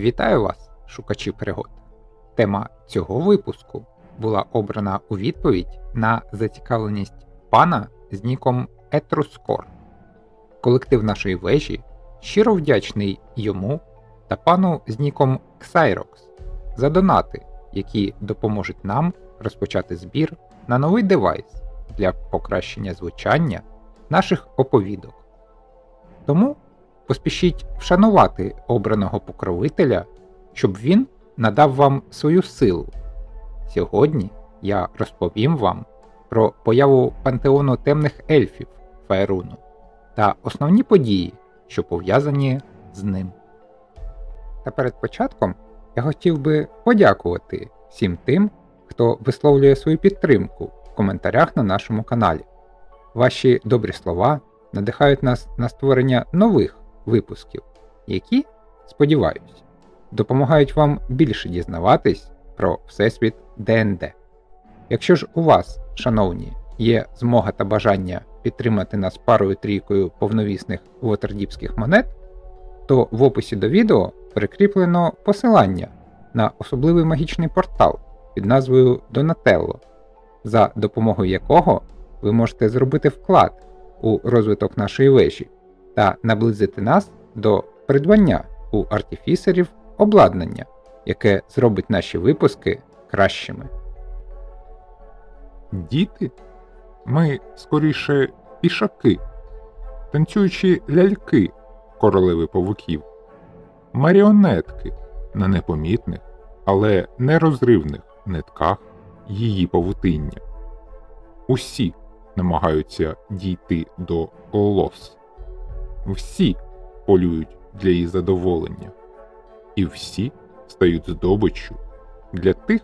Вітаю вас, шукачі пригод! Тема цього випуску була обрана у відповідь на зацікавленість пана з ніком Етрускор. Колектив нашої вежі щиро вдячний йому та пану з ніком Xyrox за донати, які допоможуть нам розпочати збір на новий девайс для покращення звучання наших оповідок. Тому поспішіть вшанувати обраного покровителя, щоб він надав вам свою силу. Сьогодні я розповім вам про появу пантеону темних ельфів Фаеруну та основні події, що пов'язані з ним. Та перед початком я хотів би подякувати всім тим, хто висловлює свою підтримку в коментарях на нашому каналі. Ваші добрі слова надихають нас на створення нових випусків, які, сподіваюсь, допомагають вам більше дізнаватись про Всесвіт ДНД. Якщо ж у вас, шановні, є змога та бажання підтримати нас парою трійкою повновісних вотердіпських монет, то в описі до відео прикріплено посилання на особливий магічний портал під назвою Donatello, за допомогою якого ви можете зробити вклад у розвиток нашої вежі та наблизити нас до придбання у артифісерів обладнання, яке зробить наші випуски кращими. Діти? Ми скоріше пішаки, танцюючі ляльки королеви павуків, маріонетки на непомітних, але нерозривних нитках її павутиння. Усі намагаються дійти до лос. Всі полюють для її задоволення, і всі стають здобиччю для тих,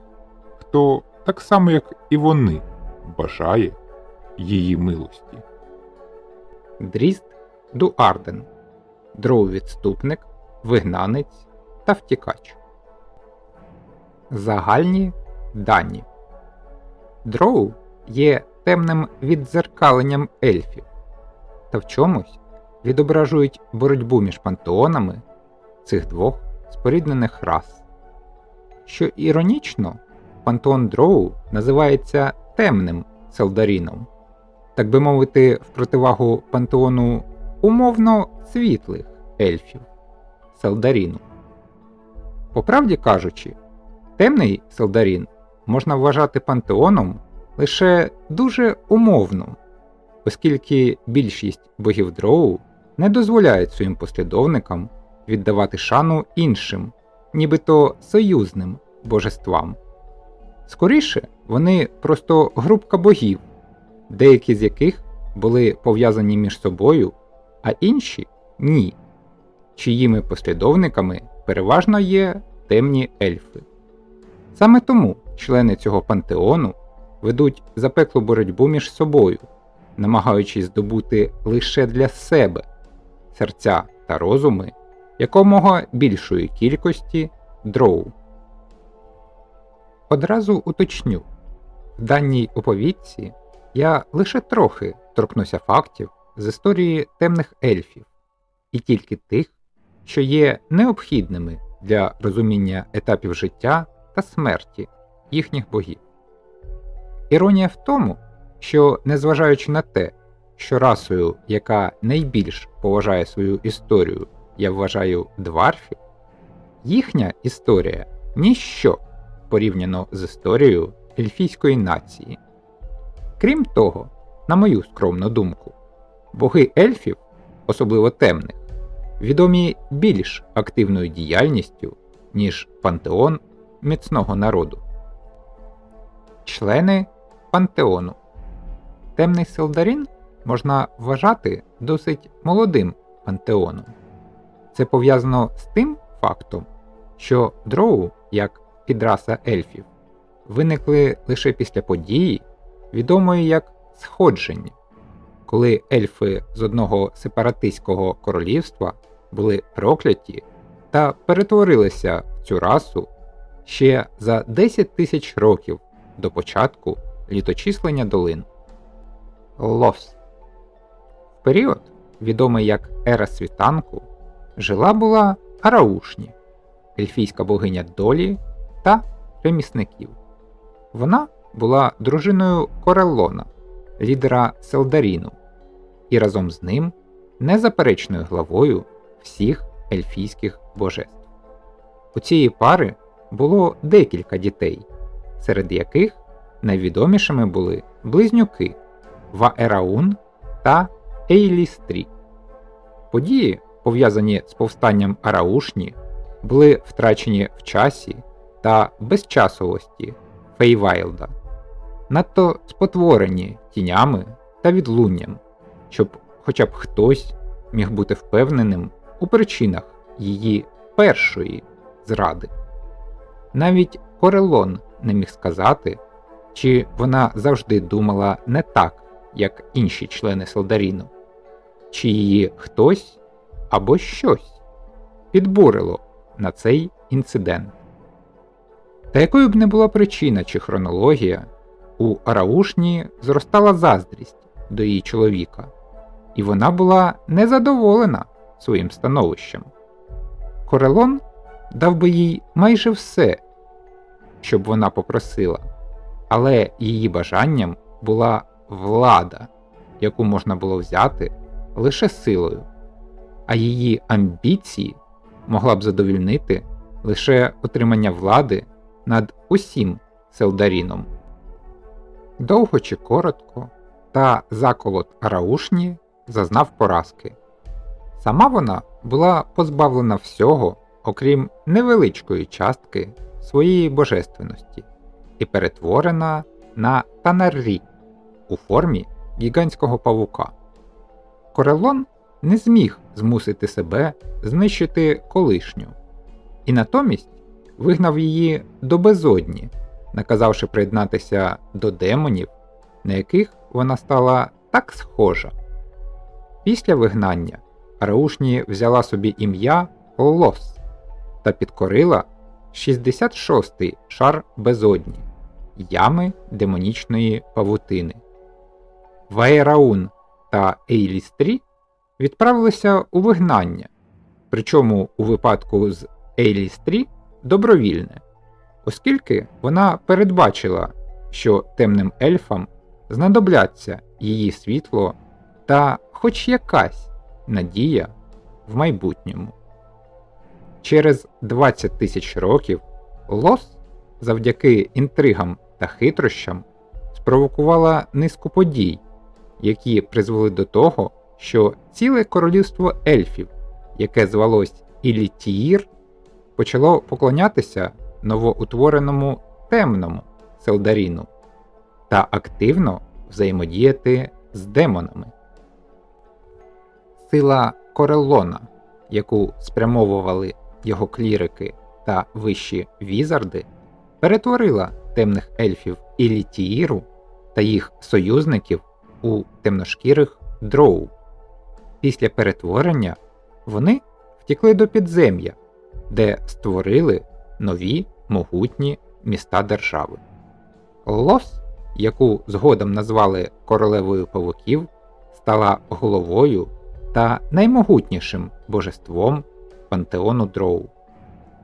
хто так само, як і вони, бажає її милості. Дріст Дуарден, дроу-відступник, вигнанець та втікач. Загальні дані Дроу є темним віддзеркаленням ельфів та в чомусь відображують боротьбу між пантеонами цих двох споріднених рас. Що іронічно, пантеон Дроу називається темним Селдаріном, так би мовити, в противагу пантеону умовно світлих ельфів Селдаріну. По правді кажучи, темний Селдарін можна вважати пантеоном лише дуже умовно, оскільки більшість богів дроу не дозволяють своїм послідовникам віддавати шану іншим, нібито союзним божествам. Скоріше вони просто групка богів, деякі з яких були пов'язані між собою, а інші ні, чиїми послідовниками переважно є темні ельфи. Саме тому члени цього пантеону ведуть запеклу боротьбу між собою, намагаючись здобути лише для себе серця та розуми якомога більшої кількості дроу. Одразу уточню, в даній оповідці я лише трохи торкнуся фактів з історії темних ельфів, і тільки тих, що є необхідними для розуміння етапів життя та смерті їхніх богів. Іронія в тому, що, незважаючи на те, що расою, яка найбільш поважає свою історію, я вважаю дварфів, їхня історія ніщо порівняно з історією ельфійської нації. Крім того, на мою скромну думку, боги ельфів, особливо темних, відомі більш активною діяльністю, ніж пантеон міцного народу. Члени пантеону Темний Селдарін можна вважати досить молодим пантеоном. Це пов'язано з тим фактом, що дроу, як підраса ельфів, виникли лише після події, відомої як Сходження, коли ельфи з одного сепаратистського королівства були прокляті та перетворилися в цю расу ще за 10 тисяч років до початку літочислення долин. Лос. Період, відомий як Ера світанку, жила була Араушні, ельфійська богиня долі та ремісників. Вона була дружиною Кореллона, лідера Селдаріну, і разом з ним незаперечною главою всіх ельфійських божеств. У цієї пари було декілька дітей, серед яких найвідомішими були близнюки Ваераун та Ейлістрі. Події, пов'язані з повстанням Араушні, були втрачені в часі та безчасовості Фейвайлда, надто спотворені тінями та відлунням, щоб хоча б хтось міг бути впевненим у причинах її першої зради. Навіть Корелон не міг сказати, чи вона завжди думала не так, як інші члени Селдаріну, чи її хтось або щось підбурило на цей інцидент. Та якою б не була причина чи хронологія, у Араушні зростала заздрість до її чоловіка, і вона була незадоволена своїм становищем. Корелон дав би їй майже все, щоб вона попросила, але її бажанням була влада, яку можна було взяти лише силою, а її амбіції могла б задовільнити лише отримання влади над усім Селдаріном. Довго чи коротко, та заколот Араушні зазнав поразки. Сама вона була позбавлена всього, окрім невеличкої частки своєї божественності, і перетворена на Танаррі у формі гігантського павука. Корелон не зміг змусити себе знищити колишню, і натомість вигнав її до безодні, наказавши приєднатися до демонів, на яких вона стала так схожа. Після вигнання Араушні взяла собі ім'я Лос та підкорила 66-й шар безодні ями демонічної павутини. Ваєраун та Ейлістрі відправилися у вигнання, причому у випадку з Ейлістрі добровільне, оскільки вона передбачила, що темним ельфам знадобляться її світло та хоч якась надія в майбутньому. Через 20 тисяч років Лос завдяки інтригам та хитрощам спровокувала низку подій, які призвели до того, що ціле королівство ельфів, яке звалось Ілітіїр, почало поклонятися новоутвореному темному Селдаріну та активно взаємодіяти з демонами. Сила Кореллона, яку спрямовували його клірики та вищі візарди, перетворила темних ельфів Ілітіїру та їх союзників у темношкірих дроу. Після перетворення вони втікли до підзем'я, де створили нові могутні міста держави. Лос, яку згодом назвали королевою павуків, стала головою та наймогутнішим божеством пантеону дроу.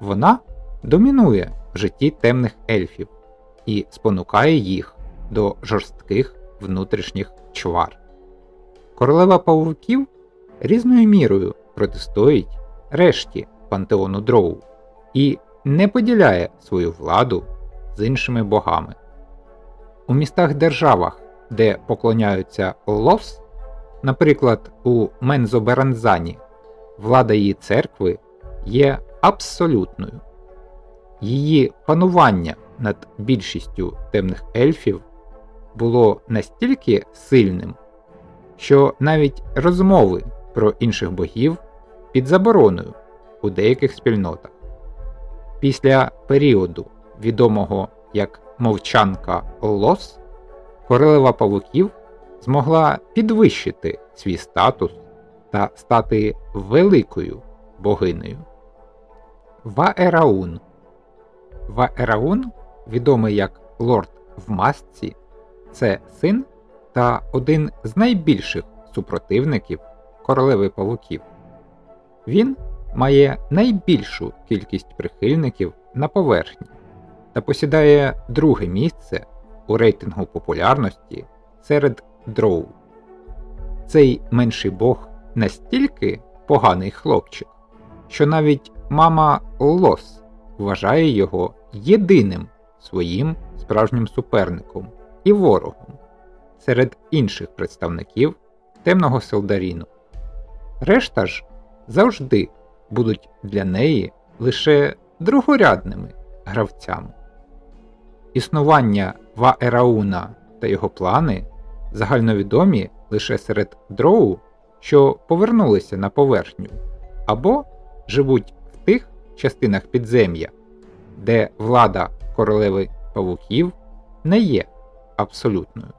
Вона домінує в житті темних ельфів і спонукає їх до жорстких внутрішніх чвар. Королева павуків різною мірою протистоїть решті пантеону дроу і не поділяє свою владу з іншими богами. У містах-державах, де поклоняються Лос, наприклад, у Мензоберанзані, влада її церкви є абсолютною. Її панування над більшістю темних ельфів було настільки сильним, що навіть розмови про інших богів під забороною у деяких спільнотах. Після періоду, відомого як мовчанка Лос, королева павуків змогла підвищити свій статус та стати великою богинею. Ваераун Ваераун, відомий як Лорд в масці, це син та один з найбільших супротивників королеви павуків. Він має найбільшу кількість прихильників на поверхні та посідає друге місце у рейтингу популярності серед дроу. Цей менший бог настільки поганий хлопчик, що навіть мама Лос вважає його єдиним своїм справжнім суперником і ворогом серед інших представників темного Селдаріну. Решта ж завжди будуть для неї лише другорядними гравцями. Існування Ваерауна та його плани загальновідомі лише серед дроу, що повернулися на поверхню, або живуть в тих частинах підзем'я, де влада королеви павуків не є абсолютною.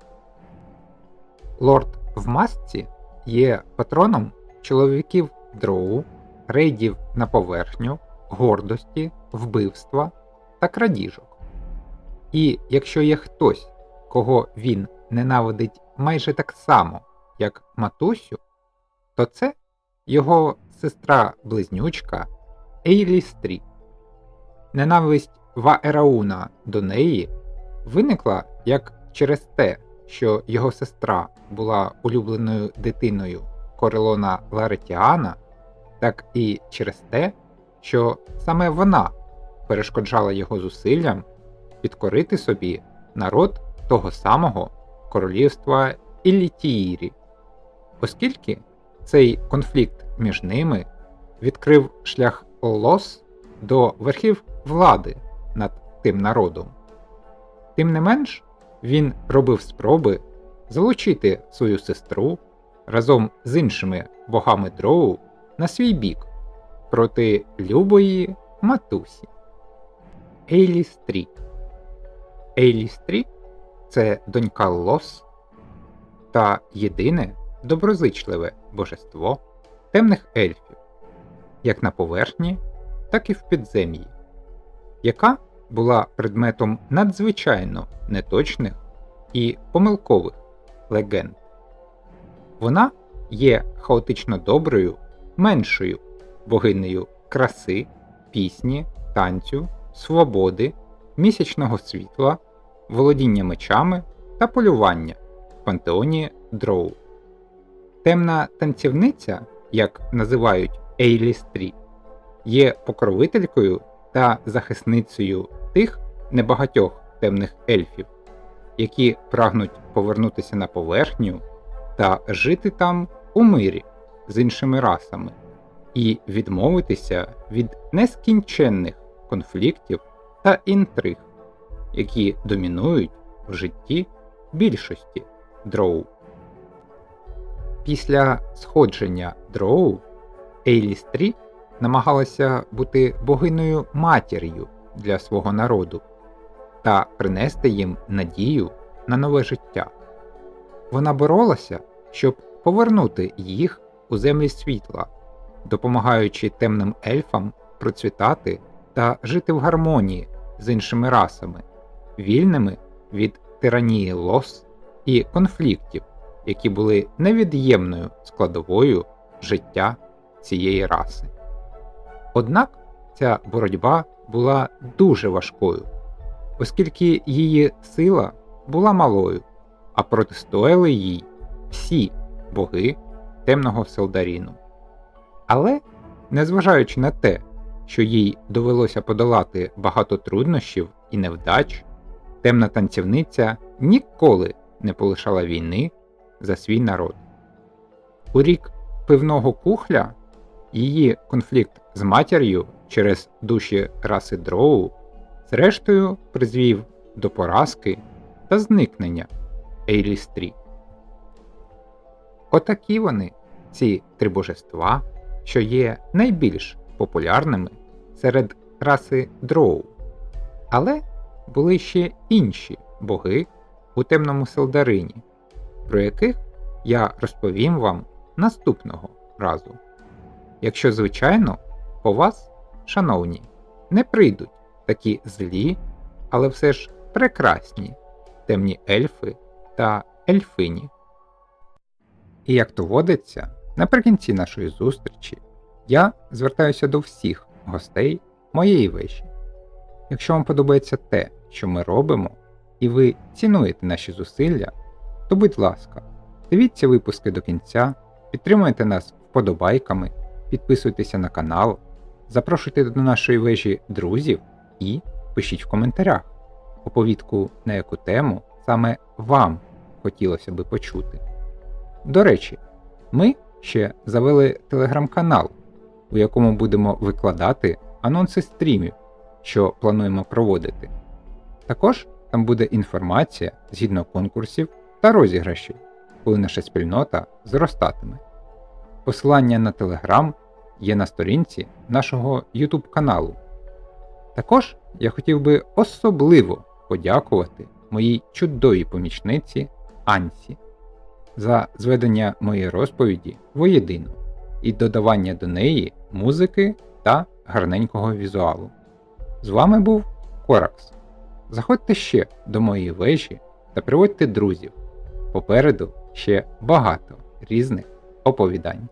Лорд в масці є патроном чоловіків дроу, рейдів на поверхню, гордості, вбивства та крадіжок. І якщо є хтось, кого він ненавидить майже так само, як матусю, то це його сестра-близнючка Ейлі Стрі. Ненависть Ваерауна до неї виникла як через те, що його сестра була улюбленою дитиною Корелона Ларетіана, так і через те, що саме вона перешкоджала його зусиллям підкорити собі народ того самого королівства Іллітіїрі, оскільки цей конфлікт між ними відкрив шлях Лос до верхів влади над тим народом. Тим не менш, він робив спроби залучити свою сестру разом з іншими богами дроу на свій бік проти любої матусі. Ейлі Стрі. Ейлі це донька Лос та єдине доброзичливе божество темних ельфів, як на поверхні, так і в підзем'ї, яка була предметом надзвичайно неточних і помилкових легенд. Вона є хаотично доброю, меншою богинею краси, пісні, танцю, свободи, місячного світла, володіння мечами та полювання в пантеоні дроу. Темна танцівниця, як називають Ейлі Стрі, є покровителькою та захисницею тих небагатьох темних ельфів, які прагнуть повернутися на поверхню та жити там у мирі з іншими расами, і відмовитися від нескінченних конфліктів та інтриг, які домінують в житті більшості дроу. Після сходження дроу Ейлістрі намагалася бути богиною матір'ю для свого народу та принести їм надію на нове життя. Вона боролася, щоб повернути їх у землі світла, допомагаючи темним ельфам процвітати та жити в гармонії з іншими расами, вільними від тиранії лос і конфліктів, які були невід'ємною складовою життя цієї раси. Однак ця боротьба була дуже важкою, оскільки її сила була малою, а протистояли їй всі боги темного Селдаріну. Але, незважаючи на те, що їй довелося подолати багато труднощів і невдач, темна танцівниця ніколи не полишала війни за свій народ. У рік пивного кухля її конфлікт з матір'ю через душі раси дроу зрештою призвів до поразки та зникнення Ейлістрі. Отакі вони, ці три божества, що є найбільш популярними серед раси дроу. Але були ще інші боги у темному Селдарині, про яких я розповім вам наступного разу. Якщо, звичайно, по вас, шановні, не прийдуть такі злі, але все ж прекрасні темні ельфи та ельфині. І як то водиться, наприкінці нашої зустрічі Я звертаюся до всіх гостей моєї вежі. Якщо вам подобається те, що ми робимо, і ви цінуєте наші зусилля, то будь ласка, дивіться випуски до кінця, підтримуйте нас вподобайками, підписуйтеся на канал, запрошуйте до нашої вежі друзів і пишіть в коментарях оповідку на яку тему саме вам хотілося би почути. До речі, ми ще завели телеграм-канал, у якому будемо викладати анонси стрімів, що плануємо проводити. Також там буде інформація згідно конкурсів та розіграшів, коли наша спільнота зростатиме. Посилання на Телеграм є на сторінці нашого YouTube каналу. Також я хотів би особливо подякувати моїй чудовій помічниці Ансі за зведення моєї розповіді воєдино і додавання до неї музики та гарненького візуалу. З вами був Коракс. Заходьте ще до моєї вежі та приводьте друзів. Попереду ще багато різних оповідань.